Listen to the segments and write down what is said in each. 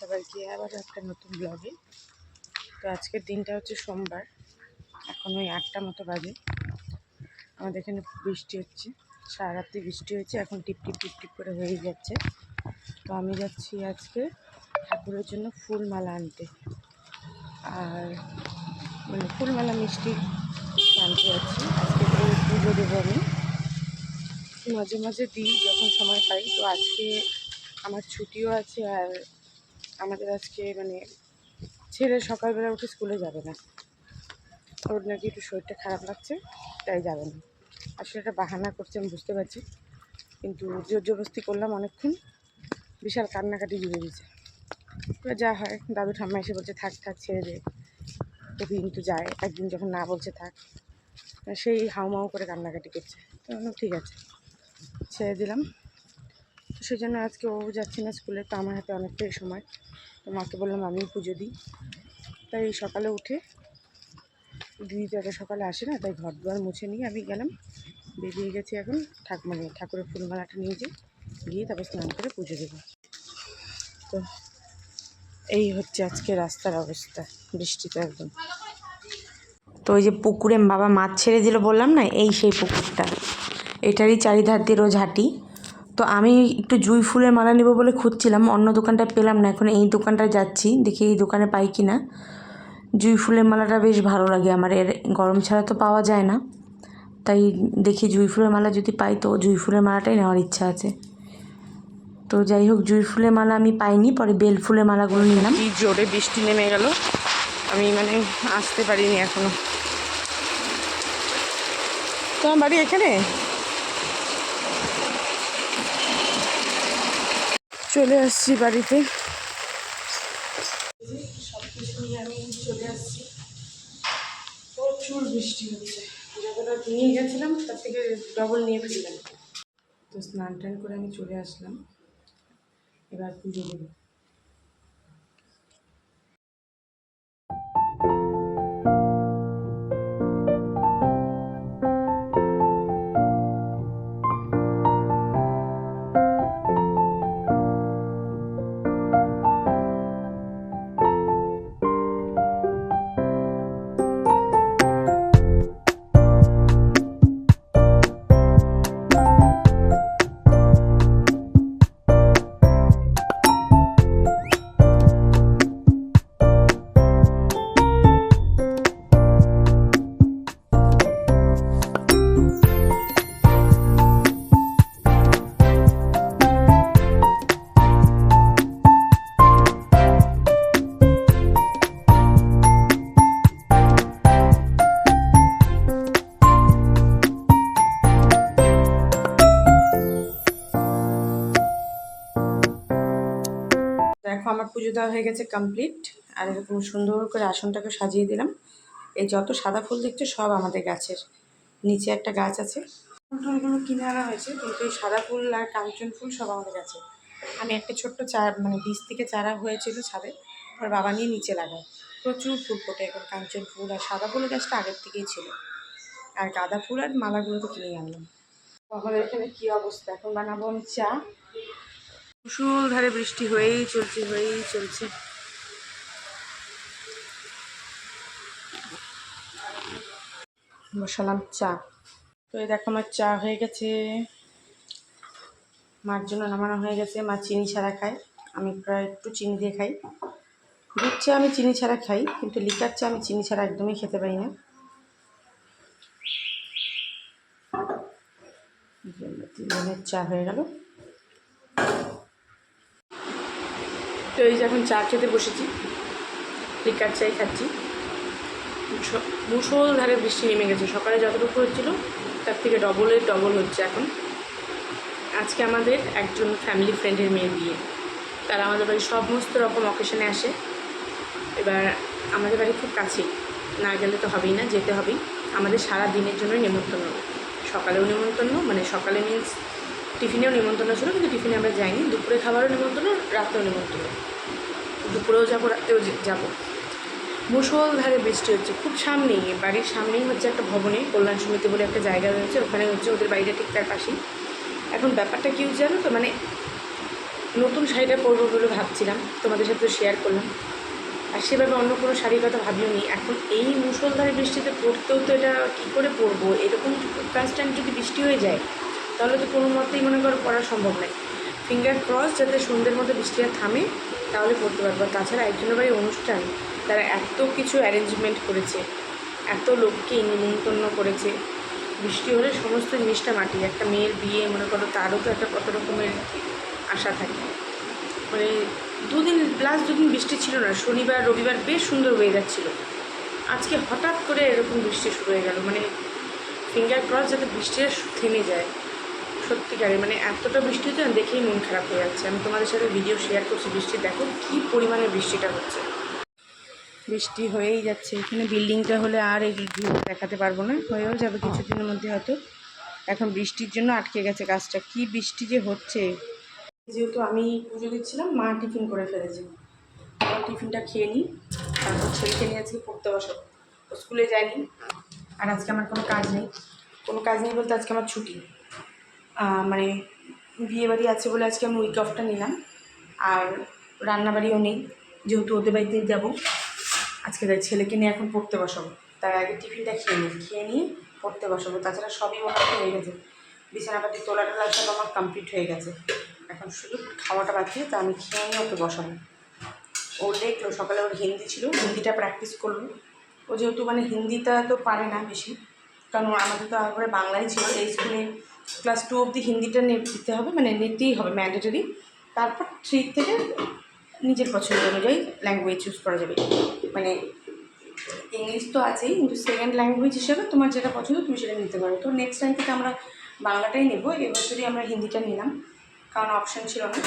সবাইকে, আবার একটা নতুন ব্লগে তো আজকের দিনটা হচ্ছে সোমবার, এখন ওই আটটা মতো বাজে। আমাদের এখানে বৃষ্টি হচ্ছে সারা রাত্রি বৃষ্টি হয়েছে, এখন টিপ টিপ টিপ টিপ করে হয়ে যাচ্ছে। তো আমি যাচ্ছি আজকে ঠাকুরের জন্য ফুল মালা আনতে। আর মানে ফুলমালা মিষ্টি আনতে যাচ্ছি। আজকে পুজো দেবো আমি। মাঝে মাঝে দিই যখন সময় পাই। তো আজকে আমার ছুটিও আছে আর আমাদের আজকে মানে ছেলে সকালবেলা উঠে স্কুলে যাবে না। ওর নাকি একটু শরীরটা খারাপ লাগছে, তাই যাবে না। আসলে এটা বাহানা করছে, আমি বুঝতে পারছি। কিন্তু জোর করলাম অনেকক্ষণ, বিশাল কান্নাকাটি জুড়ে দিয়েছে এবার যা হয়, দাদু ঠাম্মা এসে বলছে, থাক থাক, ছেড়ে দে। তো যায়, একদিন যখন না বলছে, থাক। সেই হাউমাউ করে কান্নাকাটি করছে। তো ঠিক আছে, ছেড়ে দিলাম। সেই জন্য আজকে ও যাচ্ছে না স্কুলে, তো আমার হাতে অনেকটাই সময়। তো মাকে বললাম আমি পুজো দিই। তাই সকালে উঠে, দিদি তো এত সকালে আসে না, তাই ঘর দুয়ার মুছে নিয়ে আমি গেলাম। বেরিয়ে গেছি এখন ঠাক মানে ঠাকুরের ফুলমালাটা নিয়ে যাই গিয়ে তারপর স্নান করে পুজো দেবো। তো এই হচ্ছে আজকে রাস্তার অবস্থা বৃষ্টিতে একদম। তো ওই যে পুকুরে বাবা মাছ ছেড়ে দিল বললাম না, এই সেই পুকুরটা। এটারই চারিধার দিয়ে রোজ হাঁটি। তো আমি একটু জুই ফুলের মালা নেব বলে খুঁজছিলাম, অন্য দোকানটা পেলাম না, এখন এই দোকানটায় যাচ্ছি, দেখি এই দোকানে পাই কি না। জুই ফুলের মালাটা বেশ ভালো লাগে আমার, এর গরম ছাড়া তো পাওয়া যায় না। তাই দেখি জুই ফুলের মালা যদি পাই তো জুই ফুলের মালাটাই নেওয়ার ইচ্ছা আছে। তো যাই হোক, জুই ফুলের মালা আমি পাইনি, পরে বেল ফুলের মালাগুলো নিলাম। জোরে বৃষ্টি নেমে গেল, আমি মানে আসতে পারিনি এখনও। তোমার বাড়ি এখানে? চলে আসছি বাড়িতে। সব কিছু নিয়ে আমি চলে আসছি প্রচুর বৃষ্টি হচ্ছে। নিয়ে গেছিলাম, তার থেকে ডবল নিয়ে ফেললাম। তো স্নান টান করে আমি চলে আসলাম। এবার পুজো দেবো। পুজো দেওয়া হয়ে গেছে কমপ্লিট আর এরকম সুন্দর করে আসনটাকে সাজিয়ে দিলাম। এই যত সাদা ফুল দেখছ সব আমাদের গাছের। নিচে একটা গাছ আছে। ফুল কিনে আনা হয়েছে, কিন্তু এই সাদা ফুল আর কাঞ্চন ফুল সব আমাদের গাছে। আমি একটা ছোট্ট চারা মানে বীজ থেকে চারা হয়েছিল ছাদে আর বাবা নিয়ে নিচে লাগায় প্রচুর ফুল ফোটে এখন কাঞ্চন ফুল, আর সাদা ফুলের গাছটা আগের থেকেই ছিল। আর গাঁদা ফুল আর মালাগুলো তো কিনেই আনলাম। আমাদের এখানে কী অবস্থা? এখন বানাবো আমি চা। মুসুলধারে বৃষ্টি হয়েই চলছে হয়েই চলছে। বসালাম চা। তো এই দেখো আমার চা হয়ে গেছে। মার জন্য নামানো হয়ে গেছে। মা চিনি ছাড়া খায়। আমি প্রায় একটু চিনি দিয়ে খাই। দুধ চা আমি চিনি ছাড়া খাই, কিন্তু লিকার চা আমি চিনি ছাড়া একদমই খেতে পারি না। চা হয়ে গেল। তো এই যে এখন চা খেতে বসেছি। লিকার চাই খাচ্ছি। মুস- মুষলধারে বৃষ্টি নেমে গেছে। সকালে যতটুকু হচ্ছিল, তার থেকে ডবলের ডবল হচ্ছে এখন। আজকে আমাদের একজন ফ্যামিলি ফ্রেন্ডের মেয়ের বিয়ে। তারা আমাদের বাড়ি সমস্ত রকম অকেশনে আসে। এবার আমাদের বাড়ি খুব কাছেই না গেলে তো হবেই না, যেতে হবেই। আমাদের সারা দিনের জন্যই নেমন্তন্ন। সকালেও নেমন্তন্ন মানে সকালে মিন্স টিফিনেও নিমন্ত্রণ ছিল, কিন্তু টিফিনে আমরা যাইনি। দুপুরে খাবারও নিমন্ত্রণ, রাতেও নেমন্তন্ন দুপুরেও যাব, রাতেও যাব। মুসলধারে বৃষ্টি হচ্ছে। খুব সামনেই বাড়ির সামনেই হচ্ছে একটা ভবনে, কল্যাণ সমিতি বলে একটা জায়গা রয়েছে। ওখানে হচ্ছে ওদের বাড়িটা ঠিক তার পাশেই। এখন ব্যাপারটা কি জানো তো? মানে নতুন শাড়িটা পরবো বলে ভাবছিলাম, তোমাদের সাথে শেয়ার করলাম। আর সেভাবে অন্য কোনো শাড়ির কথা ভাবিও নি। এখন এই মুসলধারে বৃষ্টিতে পড়তেও তো এটা কী করে পরবো? এরকম কনস্ট্যান্ট যদি বৃষ্টি হয়ে যায় তাহলে তো কোনো মতেই মনে করো পড়া সম্ভব নয়। ফিঙ্গার ক্রস যাতে সন্ধ্যের মধ্যে বৃষ্টিটা থামে, তাহলে পড়তে পারব। তাছাড়া একজনের বাড়ি অনুষ্ঠান, তারা এত কিছু অ্যারেঞ্জমেন্ট করেছে, এত লোককে নিমন্ত্রণ করেছে। বৃষ্টি হলে সমস্ত জিনিসটা মাটি, একটা মেয়ের বিয়ে, মনে করো তারও তো একটা কত রকমের আশা থাকে। মানে দুদিন লাস্ট দুদিন বৃষ্টি ছিল না, শনিবার, রবিবার বেশ সুন্দর ওয়েদার ছিল। আজকে হঠাৎ করে এরকম বৃষ্টি শুরু হয়ে গেল। মানে ফিঙ্গার ক্রস যাতে বৃষ্টিটা থেমে যায়। সত্যিকারে মানে এতটা বৃষ্টি হচ্ছে না দেখেই মন খারাপ হয়ে যাচ্ছে। আমি তোমাদের সাথে ভিডিও শেয়ার করছি বৃষ্টি। দেখো কী পরিমাণে বৃষ্টিটা হচ্ছে। বৃষ্টি হয়েই যাচ্ছে। এখানে বিল্ডিংটা হলে আর এই ভিউ দেখাতে পারব না। হয়েও যাবে কিছুদিনের মধ্যে হয়তো। এখন বৃষ্টির জন্য আটকে গেছে কাজটা কি বৃষ্টি যে হচ্ছে। যেহেতু আমি পুজো দিচ্ছিলাম মা টিফিন করে ফেলেছে। আমার টিফিনটা খেয়ে নিই তারপর ছেলেকে নিয়ে আজকে পড়তে বসাবো ও স্কুলে যায়নি। আর আজকে আমার কোনো কাজ নেই। কোনো কাজ নেই বলতে আজকে আমার ছুটি। মানে বিয়েবাড়ি আছে বলে আজকে আমি উইক অফটা নিলাম। আর রান্নাবাড়িও নেই, যেহেতু ওদের বাড়িতে যাব। আজকে তাই ছেলেকে নিয়ে এখন পড়তে বসাবো। তার আগে টিফিনটা খেয়ে নিই, খেয়ে নিয়ে পড়তে বসাবো। তাছাড়া সবই মোটামুটি হয়ে গেছে। বিছানাপাতি তোলা টোলা সব আমার কমপ্লিট হয়ে গেছে। এখন শুধু খাওয়াটা বাকি, তা আমি খেয়ে নিয়ে ওকে বসাবো। ও দেখল সকালে ওর হিন্দি ছিল, হিন্দিটা প্র্যাকটিস করল। ও যেহেতু মানে হিন্দিটা তো পারে না বেশি, কারণ আমাদের তো একবারে বাংলাই ছিল, এই স্কুলে ক্লাস টু অবধি হিন্দিটা নিতে হবে মানে নিতেই হবে ম্যান্ডেটরি তারপর থ্রি থেকে নিজের পছন্দ অনুযায়ী ল্যাঙ্গুয়েজ চুজ করা যাবে। মানে ইংলিশ তো আছেই, কিন্তু সেকেন্ড ল্যাঙ্গুয়েজ হিসেবে তোমার যেটা পছন্দ তুমি সেটা নিতে পারো। তো নেক্সট টাইম থেকে আমরা বাংলাটাই নেব এবছরই আমরা হিন্দিটা নিলাম, কারণ অপশান ছিল না,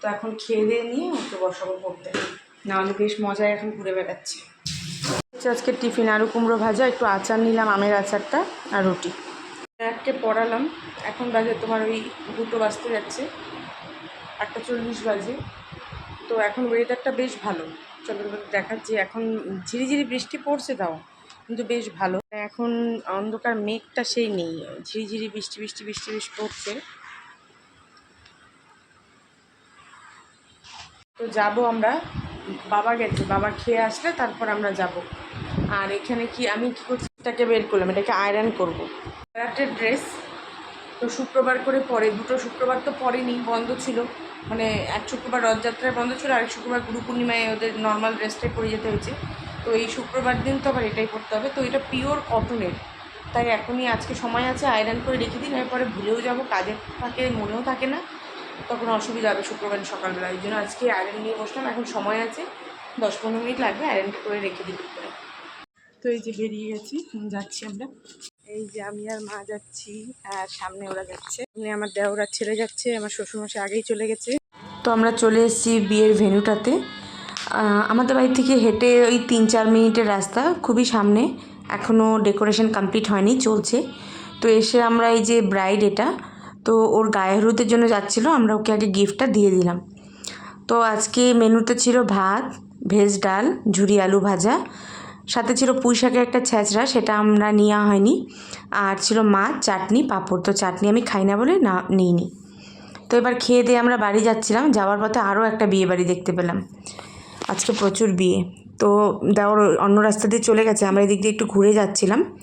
তো এখন খেয়ে দিয়ে নিয়ে ওকে বসাবো পড়তে নাহলে বেশ মজায় এখন ঘুরে বেড়াচ্ছে। আজকে টিফিন আলু কুমড়ো ভাজা, একটু আচার নিলাম, আমের আচারটা আর রুটি। এককে পড়ালাম। এখন বাজে তোমার ওই দুটো বাজতে যাচ্ছে। আটটা চল্লিশ বাজে। তো এখন ওয়েদারটা বেশ ভালো। চলো দেখাচ্ছি। এখন ঝিরিঝিরি বৃষ্টি পড়ছে তাও, কিন্তু বেশ ভালো। এখন অন্ধকার মেঘটা সেই নেই। ঝিরিঝিরি বৃষ্টি বৃষ্টি বৃষ্টি বৃষ্টি পড়ছে। তো যাব আমরা। বাবা গেছে। বাবা খেয়ে আসলে তারপর আমরা যাব। আর এখানে কি আমি কি করছি? এটাকে বের করলাম। এটাকে আয়রন করব। একটা ড্রেস, তো শুক্রবার করে পরে, দুটো শুক্রবার তো পরেনি, বন্ধ ছিল। মানে এক শুক্রবার রথযাত্রায় বন্ধ ছিল, আরেক শুক্রবার গুরু পূর্ণিমায় ওদের নর্মাল ড্রেসটাই পরে যেতে হয়েছে। তো এই শুক্রবার দিন তো আবার এটাই পরতে হবে। তো এটা পিওর কটনের তাই এখনই আজকে সময় আছে আয়রন করে রেখে দিন, এরপরে ভুলেও যাব, কাজের থাকে মনেও থাকে না। তখন অসুবিধা হবে শুক্রবার সকালবেলা এই জন্য আজকে আয়রন নিয়ে বসলাম, এখন সময় আছে, দশ পনেরো মিনিট লাগবে আয়রনটা করে রেখে দিই তো এই যে বেরিয়ে গেছি, যাচ্ছি আমরা। এই যে আমি আর মা যাচ্ছি আর সামনে ওরা যাচ্ছে। আমার দেওরা ছেড়ে যাচ্ছে আমার শ্বশুরমশাই আগেই চলে গেছে। তো আমরা চলে এসেছি বিয়ের ভেন্যুটাতে। আহ, আমাদের বাড়ি থেকে হেঁটে ওই তিন চার মিনিটের রাস্তা খুবই সামনে। এখনও ডেকোরেশন কমপ্লিট হয়নি চলছে। তো এসে আমরা এই যে ব্রাইড এটা তো ওর গায়ে হলুদের জন্য যাচ্ছিল আমরা ওকে আগে গিফটটা দিয়ে দিলাম। তো আজকে মেনুতে ছিল ভাত ভেজ ডাল ঝুরি আলু ভাজা সাথে ছিল পুঁই শাকের একটা ছ্যাঁচড়া সেটা আমরা নেওয়া হয়নি। আর ছিল মাছ, চাটনি, পাঁপড়। তো চাটনি আমি খাই না বলে না, নিইনি। তো এবার খেয়ে দিয়ে আমরা বাড়ি যাচ্ছিলাম। যাওয়ার পথে আরও একটা বিয়ে বাড়ি দেখতে পেলাম। আজকে প্রচুর বিয়ে। তো দেওয়ার অন্য রাস্তা দিয়ে চলে গেছে। আমরা এদিক দিয়ে একটু ঘুরে যাচ্ছিলাম।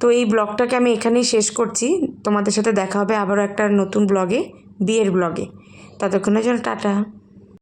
তো এই ব্লগটাকে আমি এখানেই শেষ করছি। তোমাদের সাথে দেখা হবে আবারও একটা নতুন ব্লগে, বিয়ের ব্লগে। ততক্ষণের জন্য টাটা।